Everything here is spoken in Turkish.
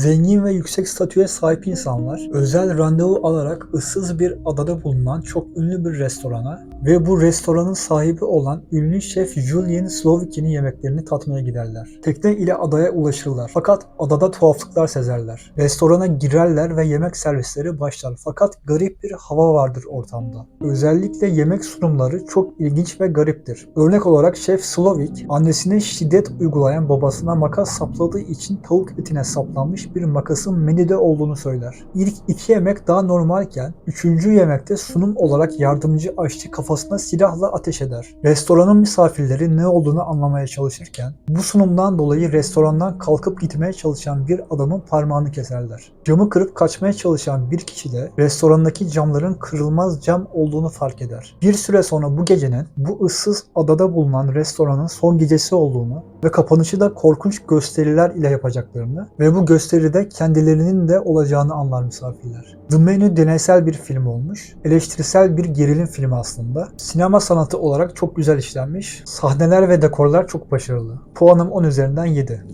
Zengin ve yüksek statüye sahip insanlar özel randevu alarak ıssız bir adada bulunan çok ünlü bir restorana ve bu restoranın sahibi olan ünlü şef Julian Slowik'in yemeklerini tatmaya giderler. Tekne ile adaya ulaşırlar fakat adada tuhaflıklar sezerler. Restorana girerler ve yemek servisleri başlar fakat garip bir hava vardır ortamda. Özellikle yemek sunumları çok ilginç ve gariptir. Örnek olarak şef Slovik annesine şiddet uygulayan babasına makas sapladığı için tavuk etine saplanmış bir makasın menüde olduğunu söyler. İlk iki yemek daha normalken üçüncü yemekte sunum olarak yardımcı aşçı kafasına silahla ateş eder. Restoranın misafirleri ne olduğunu anlamaya çalışırken bu sunumdan dolayı restorandan kalkıp gitmeye çalışan bir adamın parmağını keserler. Camı kırıp kaçmaya çalışan bir kişi de restorandaki camların kırılmaz cam olduğunu fark eder. Bir süre sonra bu gecenin bu ıssız adada bulunan restoranın son gecesi olduğunu ve kapanışı da korkunç gösteriler ile yapacaklarını ve bu gösteride kendilerinin de olacağını anlar misafirler. The Menu deneysel bir film olmuş. Eleştirisel bir gerilim filmi aslında. Sinema sanatı olarak çok güzel işlenmiş. Sahneler ve dekorlar çok başarılı. Puanım 10 üzerinden 7.